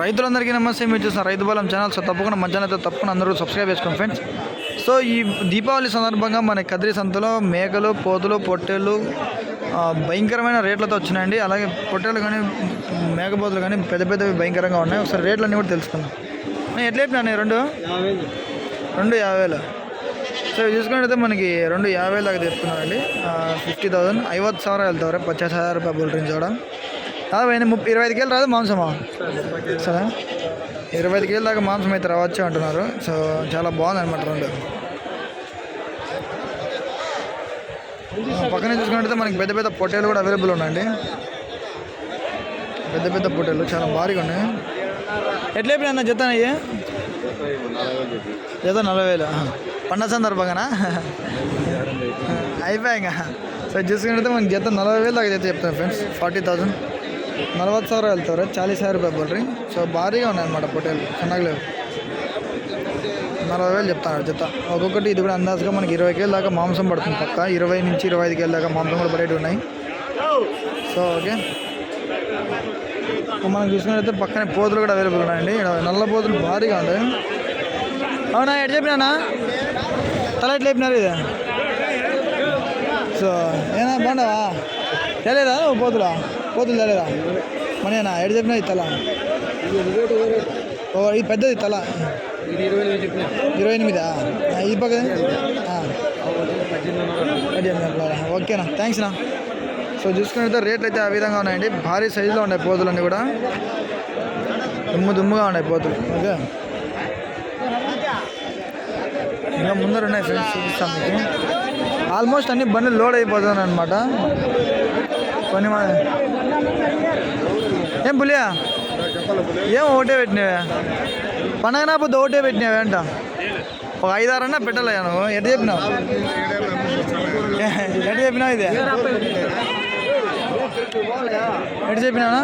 రైతులందరికీ నమస్తే. మీరు చూసిన రైతు బలం ఛానల్. సో తప్పకుండా మంచి అయితే తప్పకుండా అందరూ సబ్స్క్రైబ్ చేసుకోండి ఫ్రెండ్స్ సో ఈ దీపావళి సందర్భంగా మన కదిరి సంతలో మేకలు పోతులు పొట్టేళ్ళు భయంకరమైన రేట్లతో వచ్చినాయండి. అలాగే పొట్టేలు కానీ మేకపోతులు కానీ పెద్ద పెద్దవి భయంకరంగా ఉన్నాయి. ఒకసారి రేట్లన్నీ కూడా తెలుసుకుందాం. ఎట్లా చెప్పినా రెండు? రెండు యాభై వేలు సో చూసుకున్నట్టయితే మనకి రెండు యాభై దాకా తెచ్చుకున్నామండి ఫిఫ్టీ థౌసండ్ ఐవత్ సార్ వెళ్తారు పచ్చాస్ హజార్ రూపాయలు బుల్ రేంజ్ కూడా అవి ముప్పై ఇరవై ఐదు కేలు రాదు మాంసమా? సరే. ఇరవై ఐదు కేలు దాకా మాంసం అయితే రావచ్చు అంటున్నారు. సో చాలా బాగుంది అనమాట రెండు. ఆ, పక్కనే చూసుకున్నట్టయితే మనకి పెద్ద పెద్ద పొట్టేలు కూడా అవైలబుల్ ఉన్నాయండి. పెద్ద పెద్ద పొట్టేలు చాలా భారీగా ఉన్నాయి. ఎట్లా అన్న జత అయ్యే? జత నలభై వేలు. పండగ సందర్భంగానా? అయిపోయా ఇంకా. సో చూసుకుంటే మనకి జత నలభై వేలు దాకా జత చెప్తాను ఫ్రెండ్స్. ఫార్టీ థౌసండ్ నలభై ಸಾವಿರ వెళ్తారు చాలీస్ ಸಾವಿರ ರೂಪಾಯಿ ಬಲ್ರಿ సో భారీగా ఉన్నాయన్నమాట పొటేలు చిన్నగలేవు నలభై వేలు చెప్తాను చెప్తా ఒక్కొక్కటి ఇది కూడా అందాజుగా మనకి ఇరవై కేలు దాకా మాంసం పడుతుంది పక్క. ఇరవై నుంచి ఇరవై ఐదు కేలు దాకా మాంసం కూడా పడేవి ఉన్నాయి. So okay. మనం చూసినట్లయితే పక్కనే పోతులు కూడా అవైలబుల్ ఉన్నాయండి. నల్ల పోతులు భారీగా ఉన్నాయి అవునా ఎటు చెప్పినా తల ఎట్లా చెప్పినారు ఇది? సో ఏనా బాగుండవా? తెలియదా పోతులా? పోతులు తెలియదా మనేనా ఎడ చెప్పినా తల? ఓ ఇది పెద్దది తల. ఇరవై ఎనిమిదా? ఆ, ఈ పక్క ఓకేనా థ్యాంక్స్ నా. సో చూసుకున్నట్లయితే రేట్లు అయితే ఆ విధంగా ఉన్నాయండి. భారీ సైజులో ఉన్నాయి పోతులన్నీ కూడా. దుమ్ము దుమ్ముగా ఉన్నాయి పోతులు. ఓకే. ఇంకా ముందర ఉన్నాయి ఫ్రెండ్స్ చూపిస్తాం మీకు. ఆల్మోస్ట్ అన్ని బండ్లు లోడ్ అయిపోతుంది అనమాట కొన్ని మన ఏం పులియా? ఏం ఒకటే పెట్టినవే? పండగ నా పొద్దు ఒకటే పెట్టినావే అంట. ఒక ఐదారన్నా పెట్టాలయ్యా నువ్వు. ఎట్ట చెప్పినావు? ఎట్ట చెప్పినావు ఇది? ఎటు చెప్పినానా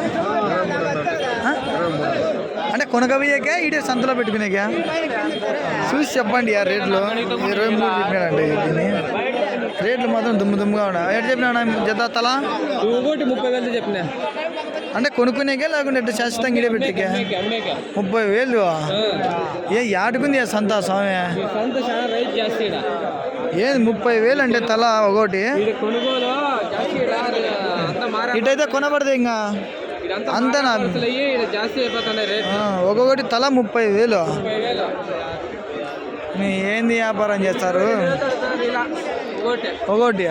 అంటే కొనకబోయాకే ఇడే సంతలో పెట్టుకునేకా. చూసి చెప్పండి ఆ రేట్లు. ఇరవై మూడు చెప్పినాడండి దీన్ని రేట్లు మాత్రం దుమ్ము దుమ్ముగా ఉన్నాయి. ఎట్ట చెప్పినా జత తల? ఒకటి ముప్పై వేలు చెప్పిన. అంటే కొనుక్కునేకే లేకుంటే శాశ్వతంగా ఇడే పెట్టికే? ముప్పై వేలు? ఏ యాటుకుంది సంత స్వామి. ఏంది ముప్పై వేలు అంటే తల ఒకటి? ఇటైతే కొనబడదు ఇంకా? అంతేనా? ఒక్కొక్కటి తల ముప్పై వేలు. మీ ఏంది వ్యాపారం చేస్తారు? ఇలా ఒకటి ఒకటి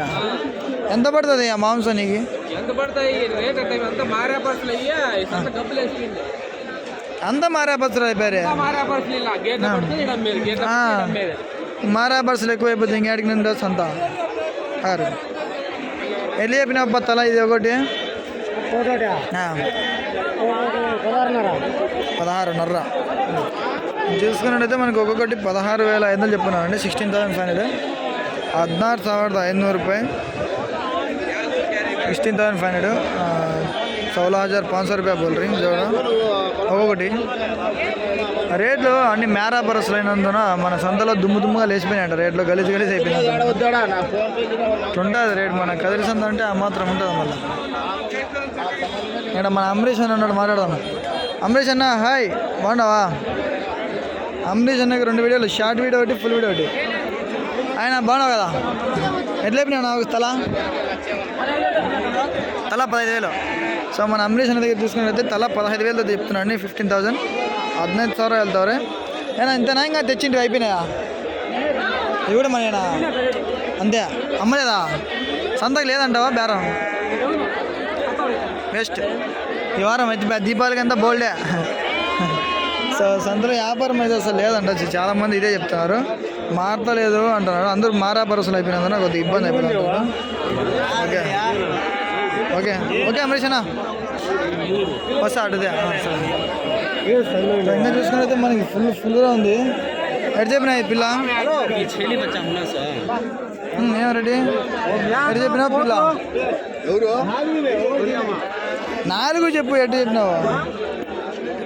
ఎంత పడుతుంది ఆ మాంసం నీకు? ఎంత పడతాయి? ఈ రేట్ అంటే అంతా మారా పర్సులు అయ్యి. ఈ సంత డబ్బులు వేస్తుంది అంతా మారా బస్సులు అయిపోయారు? అంతా మారా పర్సులు ఇలా. ఎక్కువైపోతుంది ఇంకేడికి నుండి సంత? ఆరు. ఎల్లి చెప్పిన తల ఇది ఒకటి. ఆ. పదహారున్నర. చూసుకున్నట్టయితే మనకు ఒక్కొక్కటి పదహారు వేల ఐదు వందలు చెప్పున్నానండి సిక్స్టీన్ థౌసండ్ ఫైవ్ హండ్రెడ్ ಹದಿನಾರು ಸಾವಿರದ ಐನೂರು ರೂಪಾಯಿ ಸಿಕ್ಸ್ಟೀನ್ ತೌಸಂಡ್ ಫೈವ್ ಹಂಡ್ರೆಡು సోలా హజార్ పాంచ్ సో రూపాయ బోల్ రింగ్ జోడ ఒక్కొక్కటి రేట్లు అన్ని మేరా బరస్లు అయినందున మన సంతలో దుమ్ము దుమ్ముగా లేచిపోయినాయంట రేట్లు గలీజ్ గలీజ్ అయిపోయినాయి ఉంటుంది రేట్ మన కదిరి సంత అంటే ఆ మాత్రం ఉంటుంది మళ్ళీ ఇక్కడ మన అంబరీష్ అన్న ఉన్నాడు మాట్లాడదాం అంబరీష్ అన్న హాయ్ బాగున్నావా అంబరీష్ అన్నకి రెండు వీడియోలు షార్ట్ వీడియో ఒకటి ఫుల్ వీడియో ఒకటి. ఆయన బాగున్నావు కదా? ఎట్లయిపోయినా నాకు తల? తల పదహైదు వేలు. సో మన అంబరీష్ అన్న దగ్గర చూసుకున్నట్లయితే తల పదహైదు వేలతో చెప్తున్నాను అండి ఫిఫ్టీన్ థౌసండ్. హద్నైదు సార్ వెళ్తావరే. ఏనా ఇంతనా ఇంకా తెచ్చింటి అయిపోయినాయా? ఇవి కూడా మనీనా అంతే. అమ్మలేదా? సంతకు లేదంటావా బేరం? బెస్ట్ ఈ వారం అయితే దీపావళికి అంతా బోల్డే. సో సంతలో వ్యాపారం అయితే అసలు లేదంట. చాలా మంది ఇదే చెప్తున్నారు. మారతలేదు అంటున్నారు. అందరూ మారా పరసలు అయిపోయినందున కొద్దిగా ఇబ్బంది అయిపోయింది. ఓకే. ఓకే. ఓకే అమరీష్ అన్న. వస్తా అటుదే ఇంకా చూసుకున్నైతే మనకి ఫుల్ ఫుల్గా ఉంది. ఎటు చెప్పినా ఈ పిల్ల? ఏం రెడీ ఎటు చెప్పినా పిల్ల? నాలుగు చెప్పు ఎటు చెప్పినావు?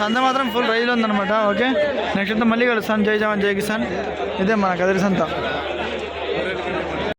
సంత మాత్రం ఫుల్ రైజ్లో ఉందన్నమాట. ఓకే నెక్స్ట్ అంతా మళ్ళీ కలుస్తాను జై జవాన్ జై కిసాన్. ఇదే మన కదిరి సంత.